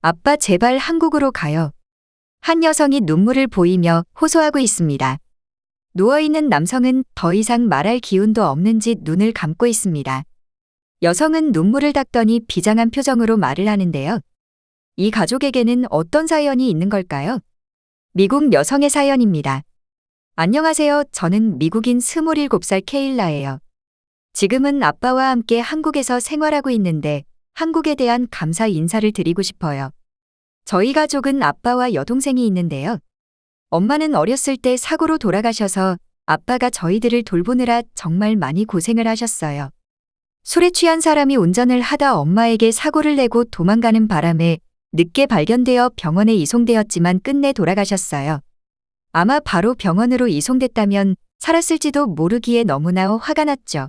아빠 제발 한국으로 가요. 한 여성이 눈물을 보이며 호소하고 있습니다. 누워있는 남성은 더 이상 말할 기운도 없는지 눈을 감고 있습니다. 여성은 눈물을 닦더니 비장한 표정으로 말을 하는데요. 이 가족에게는 어떤 사연이 있는 걸까요? 미국 여성의 사연입니다. 안녕하세요. 저는 미국인 27살 케일라예요. 지금은 아빠와 함께 한국에서 생활하고 있는데 한국에 대한 감사 인사를 드리고 싶어요. 저희 가족은 아빠와 여동생이 있는데요. 엄마는 어렸을 때 사고로 돌아가셔서 아빠가 저희들을 돌보느라 정말 많이 고생을 하셨어요. 술에 취한 사람이 운전을 하다 엄마에게 사고를 내고 도망가는 바람에 늦게 발견되어 병원에 이송되었지만 끝내 돌아가셨어요. 아마 바로 병원으로 이송됐다면 살았을지도 모르기에 너무나 화가 났죠.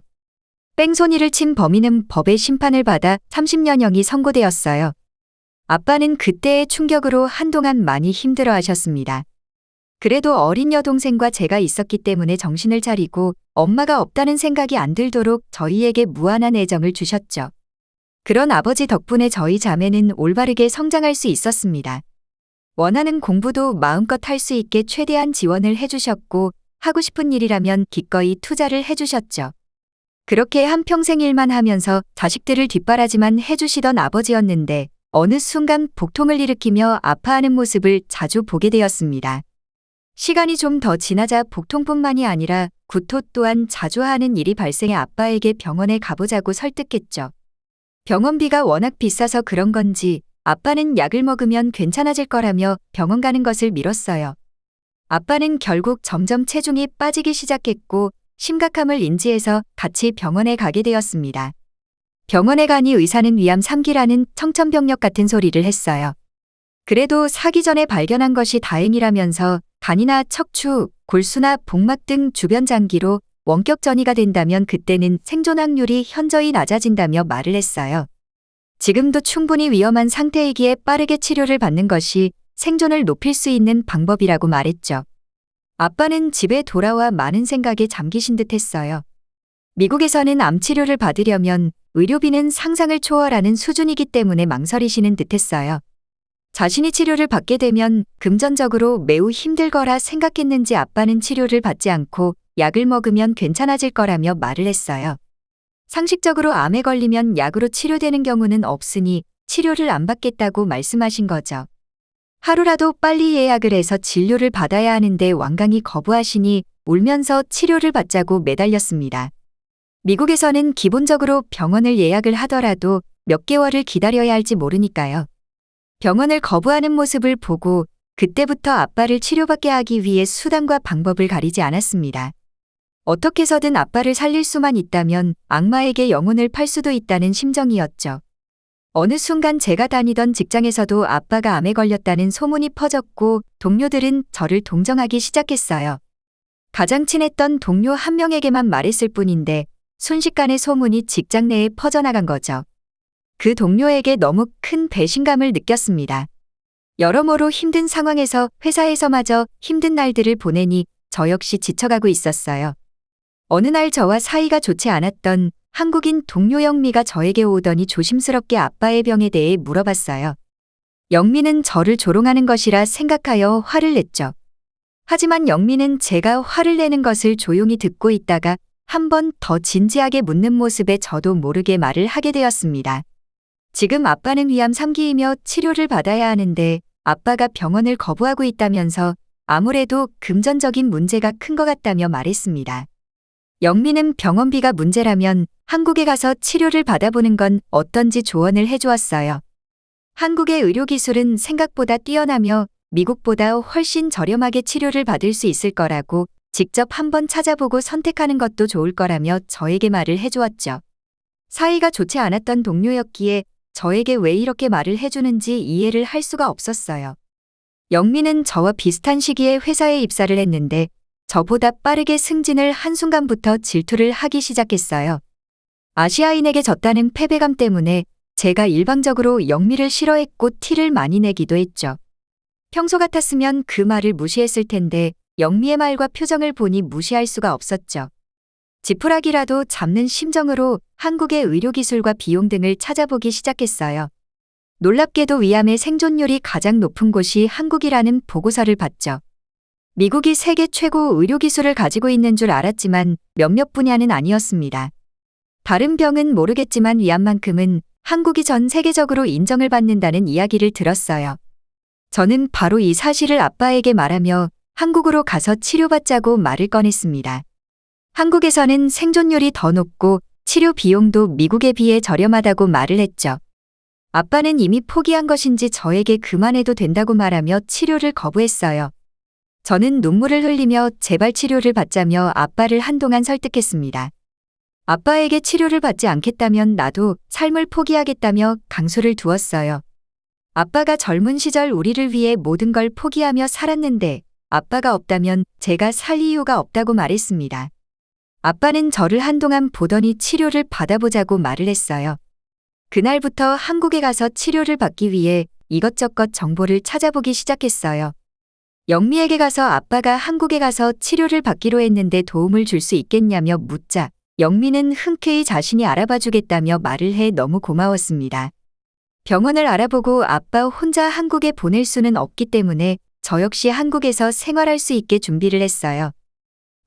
뺑소니를 친 범인은 법의 심판을 받아 30년형이 선고되었어요. 아빠는 그때의 충격으로 한동안 많이 힘들어 하셨습니다. 그래도 어린 여동생과 제가 있었기 때문에 정신을 차리고 엄마가 없다는 생각이 안 들도록 저희에게 무한한 애정을 주셨죠. 그런 아버지 덕분에 저희 자매는 올바르게 성장할 수 있었습니다. 원하는 공부도 마음껏 할 수 있게 최대한 지원을 해주셨고 하고 싶은 일이라면 기꺼이 투자를 해주셨죠. 그렇게 한평생 일만 하면서 자식들을 뒷바라지만 해주시던 아버지였는데 어느 순간 복통을 일으키며 아파하는 모습을 자주 보게 되었습니다. 시간이 좀 더 지나자 복통뿐만이 아니라 구토 또한 자주 하는 일이 발생해 아빠에게 병원에 가보자고 설득했죠. 병원비가 워낙 비싸서 그런 건지 아빠는 약을 먹으면 괜찮아질 거라며 병원 가는 것을 미뤘어요. 아빠는 결국 점점 체중이 빠지기 시작했고 심각함을 인지해서 같이 병원에 가게 되었습니다. 병원에 가니 의사는 위암 3기라는 청천벽력 같은 소리를 했어요. 그래도 사기 전에 발견한 것이 다행이라면서 간이나 척추, 골수나 복막 등 주변 장기로 원격 전이가 된다면 그때는 생존 확률이 현저히 낮아진다며 말을 했어요. 지금도 충분히 위험한 상태이기에 빠르게 치료를 받는 것이 생존을 높일 수 있는 방법이라고 말했죠. 아빠는 집에 돌아와 많은 생각에 잠기신 듯 했어요. 미국에서는 암 치료를 받으려면 의료비는 상상을 초월하는 수준이기 때문에 망설이시는 듯 했어요. 자신이 치료를 받게 되면 금전적으로 매우 힘들 거라 생각했는지 아빠는 치료를 받지 않고 약을 먹으면 괜찮아질 거라며 말을 했어요. 상식적으로 암에 걸리면 약으로 치료되는 경우는 없으니 치료를 안 받겠다고 말씀하신 거죠. 하루라도 빨리 예약을 해서 진료를 받아야 하는데 완강히 거부하시니 울면서 치료를 받자고 매달렸습니다. 미국에서는 기본적으로 병원을 예약을 하더라도 몇 개월을 기다려야 할지 모르니까요. 병원을 거부하는 모습을 보고 그때부터 아빠를 치료받게 하기 위해 수단과 방법을 가리지 않았습니다. 어떻게 해서든 아빠를 살릴 수만 있다면 악마에게 영혼을 팔 수도 있다는 심정이었죠. 어느 순간 제가 다니던 직장에서도 아빠가 암에 걸렸다는 소문이 퍼졌고 동료들은 저를 동정하기 시작했어요. 가장 친했던 동료 한 명에게만 말했을 뿐인데 순식간에 소문이 직장 내에 퍼져나간 거죠. 그 동료에게 너무 큰 배신감을 느꼈습니다. 여러모로 힘든 상황에서 회사에서마저 힘든 날들을 보내니 저 역시 지쳐가고 있었어요. 어느 날 저와 사이가 좋지 않았던 한국인 동료 영미가 저에게 오더니 조심스럽게 아빠의 병에 대해 물어봤어요. 영미는 저를 조롱하는 것이라 생각하여 화를 냈죠. 하지만 영미는 제가 화를 내는 것을 조용히 듣고 있다가 한 번 더 진지하게 묻는 모습에 저도 모르게 말을 하게 되었습니다. 지금 아빠는 위암 3기이며 치료를 받아야 하는데 아빠가 병원을 거부하고 있다면서 아무래도 금전적인 문제가 큰 것 같다며 말했습니다. 영미는 병원비가 문제라면 한국에 가서 치료를 받아보는 건 어떤지 조언을 해주었어요. 한국의 의료기술은 생각보다 뛰어나며 미국보다 훨씬 저렴하게 치료를 받을 수 있을 거라고 직접 한번 찾아보고 선택하는 것도 좋을 거라며 저에게 말을 해주었죠. 사이가 좋지 않았던 동료였기에 저에게 왜 이렇게 말을 해주는지 이해를 할 수가 없었어요. 영미는 저와 비슷한 시기에 회사에 입사를 했는데 저보다 빠르게 승진을 한순간부터 질투를 하기 시작했어요. 아시아인에게 졌다는 패배감 때문에 제가 일방적으로 영미를 싫어했고 티를 많이 내기도 했죠. 평소 같았으면 그 말을 무시했을 텐데 영미의 말과 표정을 보니 무시할 수가 없었죠. 지푸라기라도 잡는 심정으로 한국의 의료기술과 비용 등을 찾아보기 시작했어요. 놀랍게도 위암의 생존율이 가장 높은 곳이 한국이라는 보고서를 봤죠. 미국이 세계 최고 의료기술을 가지고 있는 줄 알았지만 몇몇 분야는 아니었습니다. 다른 병은 모르겠지만 위암만큼은 한국이 전 세계적으로 인정을 받는다는 이야기를 들었어요. 저는 바로 이 사실을 아빠에게 말하며 한국으로 가서 치료받자고 말을 꺼냈습니다. 한국에서는 생존율이 더 높고 치료 비용도 미국에 비해 저렴하다고 말을 했죠. 아빠는 이미 포기한 것인지 저에게 그만해도 된다고 말하며 치료를 거부했어요. 저는 눈물을 흘리며 재발 치료를 받자며 아빠를 한동안 설득했습니다. 아빠에게 치료를 받지 않겠다면 나도 삶을 포기하겠다며 강수를 두었어요. 아빠가 젊은 시절 우리를 위해 모든 걸 포기하며 살았는데 아빠가 없다면 제가 살 이유가 없다고 말했습니다. 아빠는 저를 한동안 보더니 치료를 받아보자고 말을 했어요. 그날부터 한국에 가서 치료를 받기 위해 이것저것 정보를 찾아보기 시작했어요. 영미에게 가서 아빠가 한국에 가서 치료를 받기로 했는데 도움을 줄 수 있겠냐며 묻자 영미는 흔쾌히 자신이 알아봐 주겠다며 말을 해 너무 고마웠습니다. 병원을 알아보고 아빠 혼자 한국에 보낼 수는 없기 때문에 저 역시 한국에서 생활할 수 있게 준비를 했어요.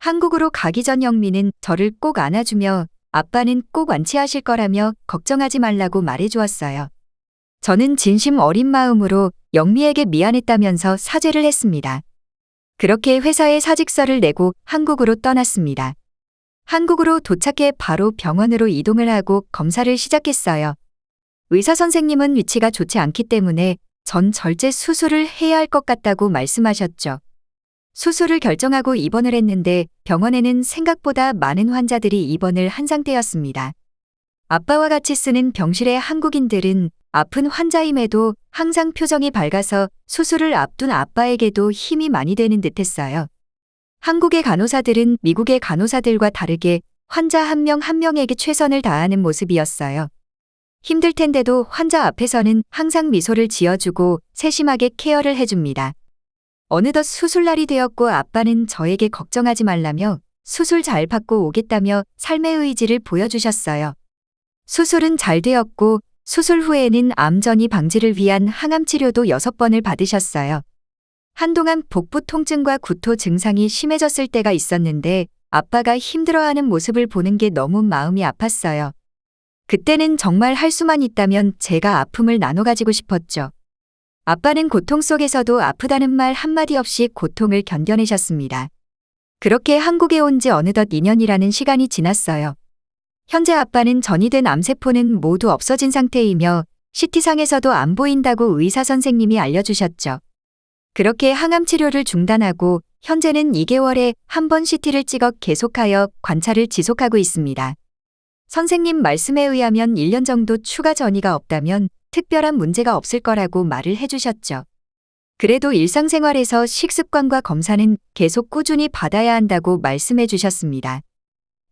한국으로 가기 전 영미는 저를 꼭 안아주며 아빠는 꼭 완치하실 거라며 걱정하지 말라고 말해 주었어요. 저는 진심 어린 마음으로 영미에게 미안했다면서 사죄를 했습니다. 그렇게 회사에 사직서를 내고 한국으로 떠났습니다. 한국으로 도착해 바로 병원으로 이동을 하고 검사를 시작했어요. 의사 선생님은 위치가 좋지 않기 때문에 전 절제 수술을 해야 할 것 같다고 말씀하셨죠. 수술을 결정하고 입원을 했는데 병원에는 생각보다 많은 환자들이 입원을 한 상태였습니다. 아빠와 같이 쓰는 병실의 한국인들은 아픈 환자임에도 항상 표정이 밝아서 수술을 앞둔 아빠에게도 힘이 많이 되는 듯 했어요. 한국의 간호사들은 미국의 간호사들과 다르게 환자 한명한 명에게 최선을 다하는 모습이었어요. 힘들 텐데도 환자 앞에서는 항상 미소를 지어주고 세심하게 케어를 해줍니다. 어느덧 수술날이 되었고 아빠는 저에게 걱정하지 말라며 수술 잘 받고 오겠다며 삶의 의지를 보여주셨어요. 수술은 잘 되었고 수술 후에는 암전이 방지를 위한 항암 치료도 6번을 받으셨어요. 한동안 복부 통증과 구토 증상이 심해졌을 때가 있었는데 아빠가 힘들어하는 모습을 보는 게 너무 마음이 아팠어요. 그때는 정말 할 수만 있다면 제가 아픔을 나눠 가지고 싶었죠. 아빠는 고통 속에서도 아프다는 말 한마디 없이 고통을 견뎌내셨습니다. 그렇게 한국에 온 지 어느덧 2년이라는 시간이 지났어요. 현재 아빠는 전이된 암세포는 모두 없어진 상태이며 CT상에서도 안 보인다고 의사 선생님이 알려주셨죠. 그렇게 항암 치료를 중단하고 현재는 2개월에 한 번 CT를 찍어 계속하여 관찰을 지속하고 있습니다. 선생님 말씀에 의하면 1년 정도 추가 전이가 없다면 특별한 문제가 없을 거라고 말을 해주셨죠. 그래도 일상생활에서 식습관과 검사는 계속 꾸준히 받아야 한다고 말씀해 주셨습니다.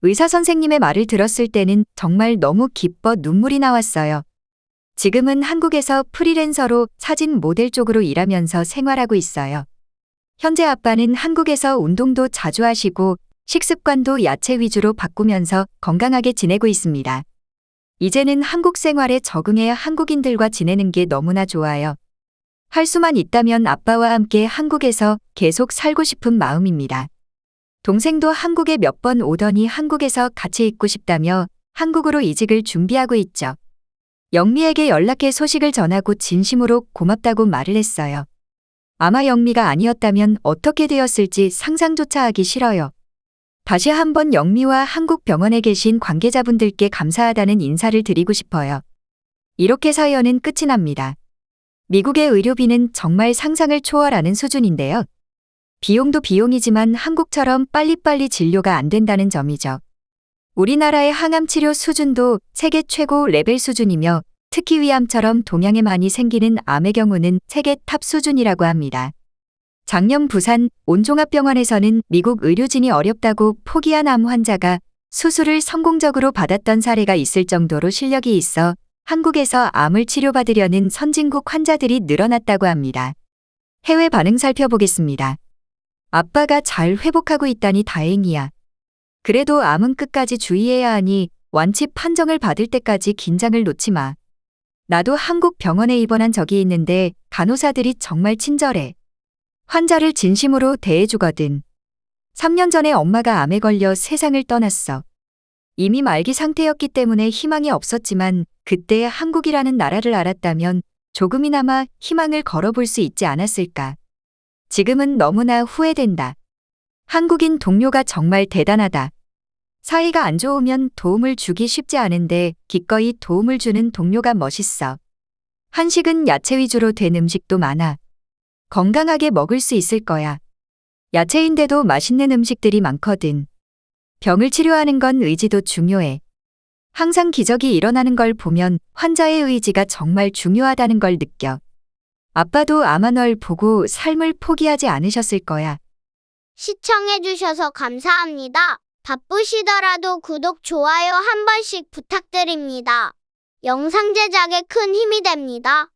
의사 선생님의 말을 들었을 때는 정말 너무 기뻐 눈물이 나왔어요. 지금은 한국에서 프리랜서로 사진 모델 쪽으로 일하면서 생활하고 있어요. 현재 아빠는 한국에서 운동도 자주 하시고 식습관도 야채 위주로 바꾸면서 건강하게 지내고 있습니다. 이제는 한국 생활에 적응해 한국인들과 지내는 게 너무나 좋아요. 할 수만 있다면 아빠와 함께 한국에서 계속 살고 싶은 마음입니다. 동생도 한국에 몇 번 오더니 한국에서 같이 있고 싶다며 한국으로 이직을 준비하고 있죠. 영미에게 연락해 소식을 전하고 진심으로 고맙다고 말을 했어요. 아마 영미가 아니었다면 어떻게 되었을지 상상조차 하기 싫어요. 다시 한번 영미와 한국 병원에 계신 관계자분들께 감사하다는 인사를 드리고 싶어요. 이렇게 사연은 끝이 납니다. 미국의 의료비는 정말 상상을 초월하는 수준인데요. 비용도 비용이지만 한국처럼 빨리빨리 진료가 안 된다는 점이죠. 우리나라의 항암 치료 수준도 세계 최고 레벨 수준이며 특히 위암처럼 동양에 많이 생기는 암의 경우는 세계 탑 수준이라고 합니다. 작년 부산 온종합병원에서는 미국 의료진이 어렵다고 포기한 암 환자가 수술을 성공적으로 받았던 사례가 있을 정도로 실력이 있어 한국에서 암을 치료받으려는 선진국 환자들이 늘어났다고 합니다. 해외 반응 살펴보겠습니다. 아빠가 잘 회복하고 있다니 다행이야. 그래도 암은 끝까지 주의해야 하니 완치 판정을 받을 때까지 긴장을 놓지 마. 나도 한국 병원에 입원한 적이 있는데 간호사들이 정말 친절해. 환자를 진심으로 대해주거든. 3년 전에 엄마가 암에 걸려 세상을 떠났어. 이미 말기 상태였기 때문에 희망이 없었지만 그때 한국이라는 나라를 알았다면 조금이나마 희망을 걸어볼 수 있지 않았을까. 지금은 너무나 후회된다. 한국인 동료가 정말 대단하다. 사이가 안 좋으면 도움을 주기 쉽지 않은데 기꺼이 도움을 주는 동료가 멋있어. 한식은 야채 위주로 된 음식도 많아. 건강하게 먹을 수 있을 거야. 야채인데도 맛있는 음식들이 많거든. 병을 치료하는 건 의지도 중요해. 항상 기적이 일어나는 걸 보면 환자의 의지가 정말 중요하다는 걸 느껴. 아빠도 아마 널 보고 삶을 포기하지 않으셨을 거야. 시청해주셔서 감사합니다. 바쁘시더라도 구독, 좋아요 한 번씩 부탁드립니다. 영상 제작에 큰 힘이 됩니다.